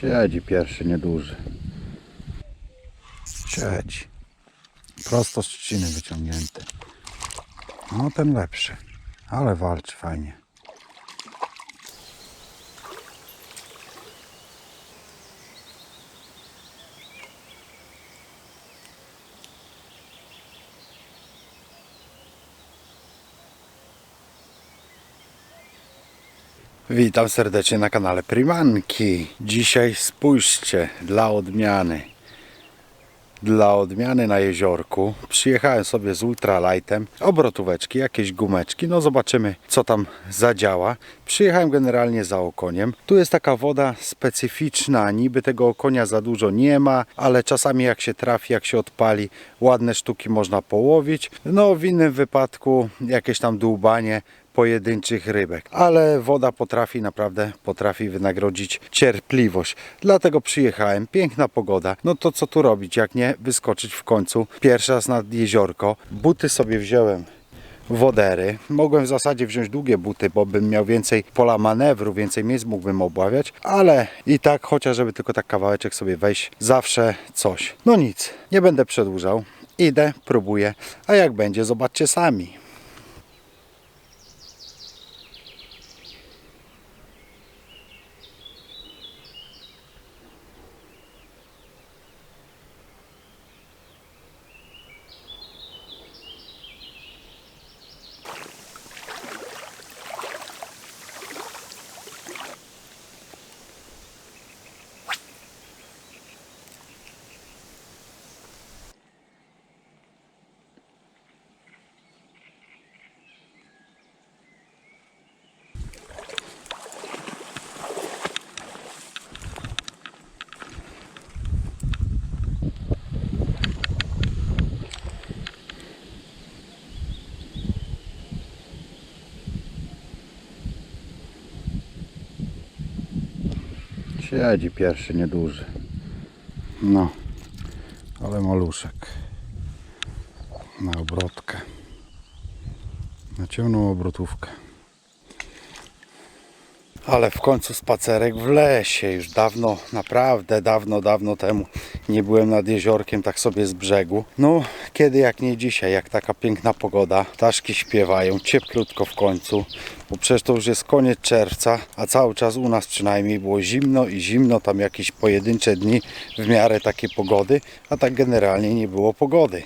Siedzi pierwszy, nieduży. Siedzi. Prosto z trzciny wyciągnięty. No ten lepszy. Ale walczy fajnie. Witam serdecznie na kanale Primanki. Dzisiaj spójrzcie, dla odmiany. Dla odmiany na jeziorku przyjechałem sobie z ultralightem, obrotóweczki, jakieś gumeczki, no zobaczymy co tam zadziała. Przyjechałem generalnie za okoniem. Tu jest taka woda specyficzna, niby tego okonia za dużo nie ma, ale czasami jak się trafi, jak się odpali, ładne sztuki można połowić. No w innym wypadku jakieś tam dłubanie, pojedynczych rybek, ale woda potrafi naprawdę potrafi wynagrodzić cierpliwość. Dlatego przyjechałem, piękna pogoda. No to co tu robić, jak nie wyskoczyć w końcu pierwszy raz nad jeziorko. Buty sobie wziąłem wodery. Mogłem w zasadzie wziąć długie buty, bo bym miał więcej pola manewru, więcej miejsc mógłbym obławiać, ale i tak, chociaż żeby tylko tak kawałeczek sobie wejść, zawsze coś. No nic, nie będę przedłużał. Idę, próbuję, a jak będzie, zobaczcie sami. Siedzi pierwszy, nieduży. No, ale maluszek. Na obrotkę. Na ciemną obrotówkę. Ale w końcu spacerek w lesie. Już dawno, naprawdę dawno, dawno temu nie byłem nad jeziorkiem tak sobie z brzegu. No, kiedy jak nie dzisiaj, jak taka piękna pogoda. Ptaszki śpiewają, cieplutko w końcu. Bo przecież to już jest koniec czerwca, a cały czas u nas przynajmniej było zimno i zimno, tam jakieś pojedyncze dni w miarę takiej pogody, a tak generalnie nie było pogody.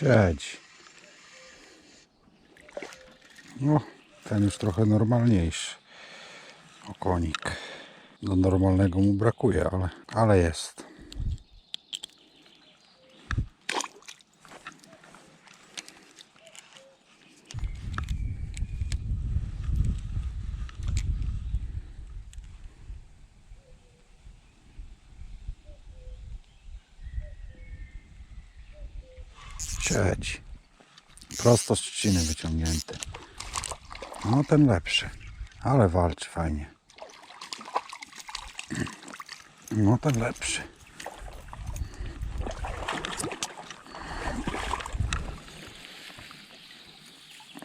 Siedzi. No, ten już trochę normalniejszy. Okonik. Do normalnego mu brakuje, ale, ale jest. Siedzi. Prosto z trzciny wyciągnięty. No ten lepszy. Ale walczy fajnie. No ten lepszy.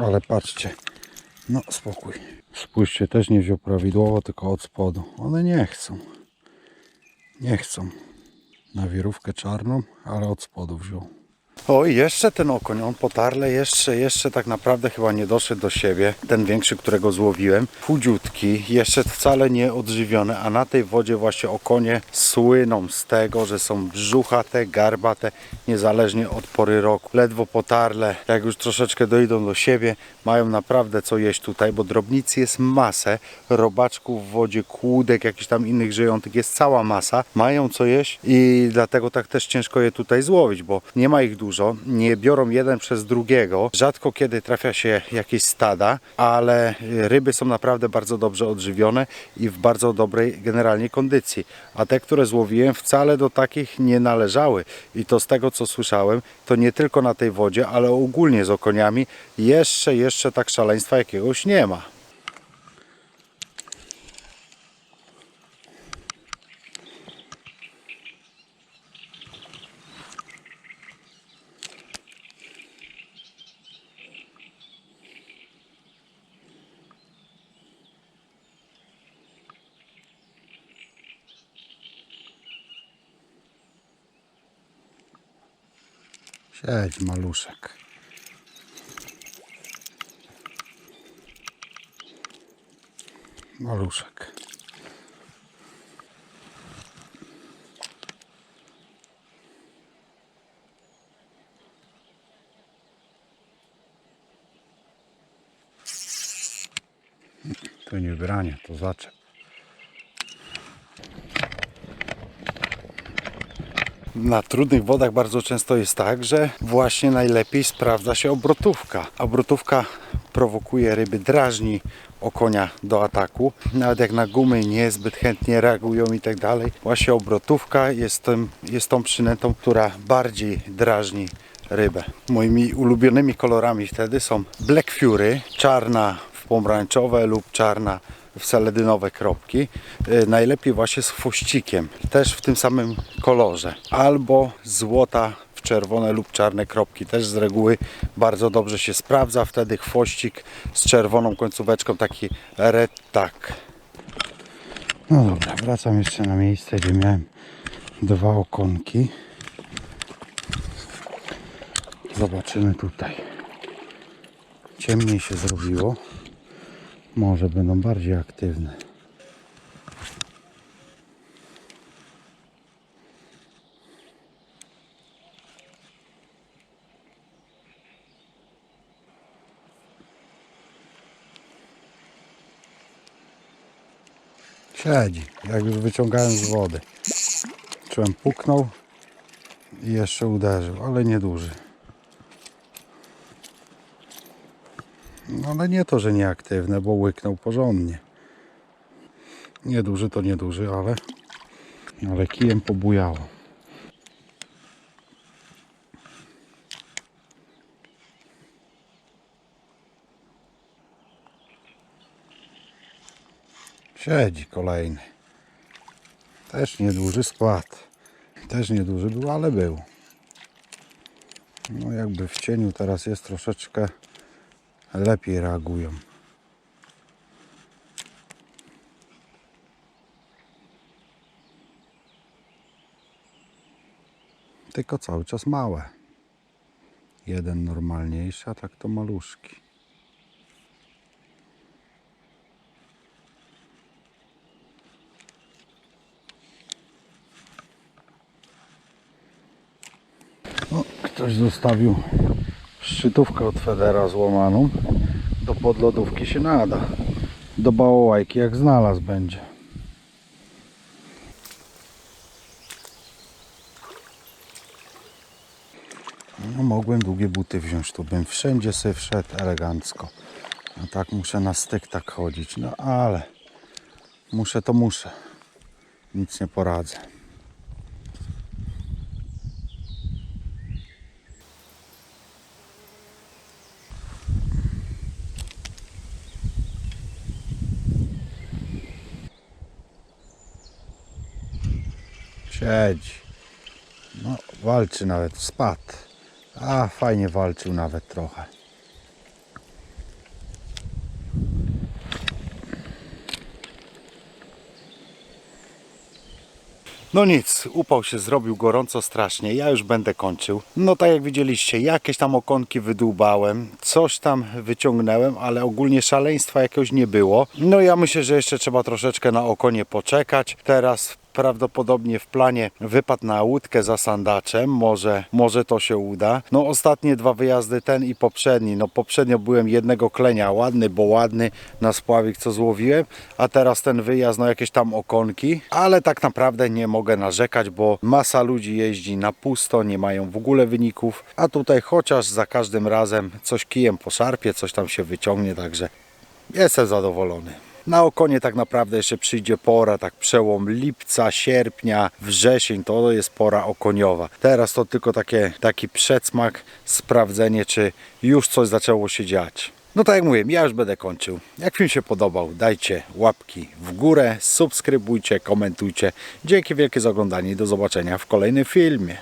Ale patrzcie. No spokój. Spójrzcie, też nie wziął prawidłowo, tylko od spodu. One nie chcą. Nie chcą. Na wirówkę czarną, ale od spodu wziął. O, i jeszcze ten okoń, on potarle jeszcze, jeszcze tak naprawdę chyba nie doszedł do siebie. Ten większy, którego złowiłem, chudziutki, jeszcze wcale nie odżywiony, a na tej wodzie właśnie okonie słyną z tego, że są brzuchate, garbate, niezależnie od pory roku. Ledwo potarle, jak już troszeczkę dojdą do siebie, mają naprawdę co jeść tutaj, bo drobnicy jest masę, robaczków w wodzie, kłódek, jakichś tam innych żyjątek jest cała masa, mają co jeść i dlatego tak też ciężko je tutaj złowić, bo nie ma ich dużo, nie biorą jeden przez drugiego, rzadko kiedy trafia się jakieś stada, ale ryby są naprawdę bardzo dobrze odżywione i w bardzo dobrej generalnie kondycji, a te, które złowiłem wcale do takich nie należały. I to z tego co słyszałem, to nie tylko na tej wodzie, ale ogólnie z okoniami. Jeszcze, jeszcze tak szaleństwa jakiegoś nie ma. Siedź maluszek. Maluszek. To nie branie, to zaczep. Na trudnych wodach bardzo często jest tak, że właśnie najlepiej sprawdza się obrotówka. Obrotówka prowokuje ryby, drażni okonia do ataku. Nawet jak na gumy niezbyt chętnie reagują i tak dalej. Właśnie obrotówka jest, tym, jest tą przynętą, która bardziej drażni rybę. Moimi ulubionymi kolorami wtedy są Black Fury, czarna w pomarańczowe lub czarna w seledynowe kropki. Y, Najlepiej właśnie z chwościkiem, też w tym samym kolorze. Albo złota w czerwone lub czarne kropki. Też z reguły bardzo dobrze się sprawdza. Wtedy chwościk z czerwoną końcóweczką, taki red tak. No dobra, wracam jeszcze na miejsce, gdzie miałem dwa okonki. Zobaczymy tutaj. Ciemniej się zrobiło. Może będą bardziej aktywne. Siedzi, jak już wyciągałem z wody. Czułem puknął i jeszcze uderzył, ale nieduży. No ale nie to, że nieaktywne, bo łyknął porządnie. Nieduży to nieduży, ale, ale kijem pobujało. Siedzi kolejny. Też nieduży skład. Też nieduży był, ale był. No jakby w cieniu teraz jest troszeczkę lepiej reagują. Tylko cały czas małe. Jeden normalniejszy, a tak to maluszki. Ktoś zostawił szczytówkę od Federa złamaną. Do podlodówki się nada. Do bałałajki jak znalazł będzie. No, mogłem długie buty wziąć, tu bym wszędzie sobie wszedł elegancko. A tak muszę na styk tak chodzić. No ale muszę to muszę. Nic nie poradzę. Siedzi. No, walczy nawet, spadł. A, fajnie walczył nawet trochę. No nic, upał się zrobił gorąco strasznie, ja już będę kończył. No tak jak widzieliście, jakieś tam okonki wydłubałem, coś tam wyciągnąłem, ale ogólnie szaleństwa jakiegoś nie było. No ja myślę, że jeszcze trzeba troszeczkę na okonie poczekać. Teraz prawdopodobnie w planie wypad na łódkę za sandaczem, może, może to się uda. No ostatnie dwa wyjazdy, ten i poprzedni, no poprzednio byłem jednego klenia, ładny, bo ładny na spławik co złowiłem, a teraz ten wyjazd, no jakieś tam okonki, ale tak naprawdę nie mogę narzekać, bo masa ludzi jeździ na pusto, nie mają w ogóle wyników, a tutaj chociaż za każdym razem coś kijem poszarpie, coś tam się wyciągnie, także jestem zadowolony. Na okonie tak naprawdę jeszcze przyjdzie pora, tak przełom lipca, sierpnia, wrzesień, to jest pora okoniowa. Teraz to tylko takie, taki przedsmak, sprawdzenie, czy już coś zaczęło się dziać. No tak jak mówię, ja już będę kończył. Jak film się podobał, dajcie łapki w górę, subskrybujcie, komentujcie. Dzięki wielkie za oglądanie i do zobaczenia w kolejnym filmie.